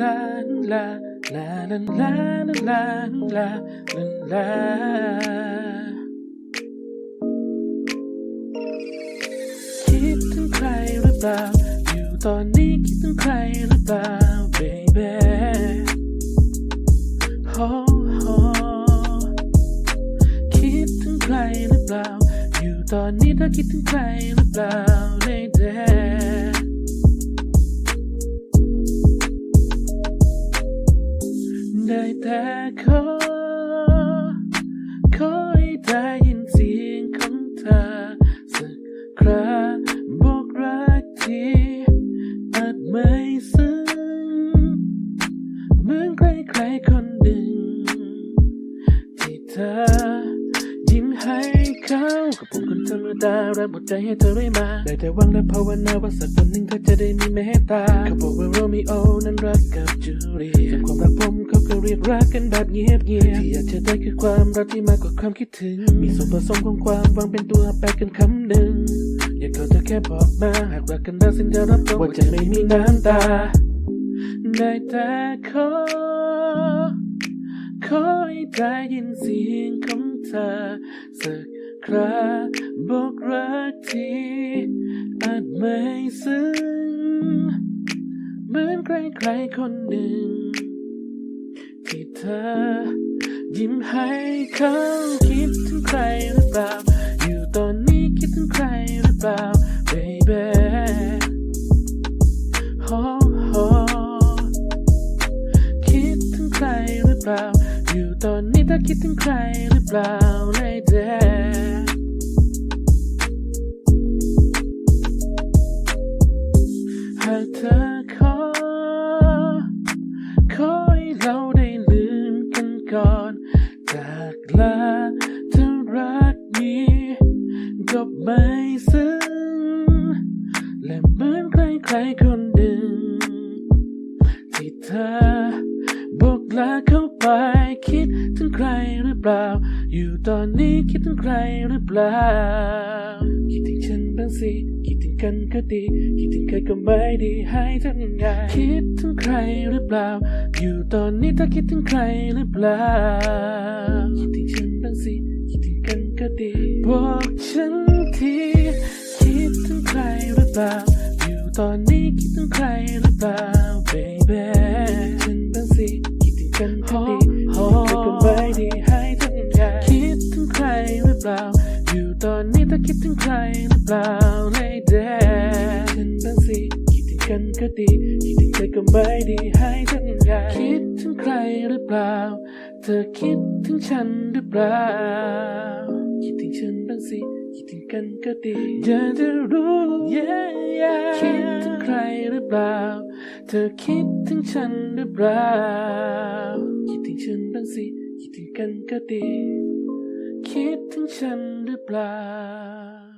ลาลาลาลาลาลาลาลาคิดถึงใครหรือเปล่า อยู่ตอนนี้คิดถึงใครหรือเปล่า baby โอ้โหคิดถึงใครหรือเปล่า อยู่ตอนนี้เธอคิดถึงใครหรือเปล่า lady แต่ขอ ขอให้ได้ยินเสียงของเธอสักคราบอกรักที่อาจไม่ซึ้งเหมือนใครๆคนหนึ่ง ที่เธอยิ้มให้เขากับผมคนธรรมดารักหมดใจให้เธอเรื่มา ได้แต่หวังและภาวนาว่าสักวันหนึ่งเธอจะได้มีเมตตา เขาบอกว่าโรมิโอนั้นรักกับจูเลียความรักผม ก็เรียกรักกันแบบเงียบเงียบที่อยากจะได้คือความรักที่มากกว่าความคิดถึง มีส่วนผสมของความหวังเป็นตัวแปลกันคำหนึ่ง อยากขอเธอแค่บอกมาหากรักกันได้สิ่งจะรับรองว่าจะไม่มีน้ำตาได้แต่ขอ ขอให้ได้ยินเสียงของเธอสักคราบอกรักที่อาจไม่ซึ้งเหมือนใครๆคนหนึ่ง ที่เธอ ยิ้มให้เขาคิดถึงใครหรือเปล่า อยู่ตอนนี้คิดถึงใครหรือเปล่า baby โอ้โหคิดถึงใครหรือเปล่า อยู่ตอนนี้เธอคิดถึงใครหรือเปล่าเลยเดหากเธอ จากลาเธอรักนี้ก็ไม่ซึ้งและเหมือนใครๆคนหนึ่ง ที่เธอบอกลาเข้าไปคิดถึงใครหรือเปล่า อยู่ตอนนี้คิดถึงใครหรือเปล่า คิดถึงฉันบ้างสิคิดถึงกันก็ดี คิดถึงใครก็ไม่ดีให้ทำไงคิดถึงใครหรือเปล่า อยู่ตอนนี้เธอคิดถึงใครหรือเปล่า คิดถึงฉันบ้างสิ คิดถึงกันก็ดี บอกฉันทีคิดถึงใครหรือเปล่า อยู่ตอนนี้คิดถึงใครหรือเปล่า baby ฉันบ้างสิ คิดถึงกันก็ดีคิดถึงใครก็ไม่ดีให้ทำไงคิดถึงใครหรือเปล่า อยู่ตอนนี้เธอคิดถึงใครหรือเปล่า lady ฉันบ้างสิ กันก็ดีคิดถึงใครก็ไม่ดีให้ทำไงคิดถึงใครหรือเปล่า เธอคิดถึงฉันหรือเปล่า คิดถึงฉันบ้างสิคิดถึงกันก็ดีอยากจะรู้ yeah, yeah คิดถึงใครหรือเปล่า เธอคิดถึงฉันหรือเปล่า คิดถึงฉันบ้างสิคิดถึงกันก็ดี คิดถึงฉันหรือเปล่า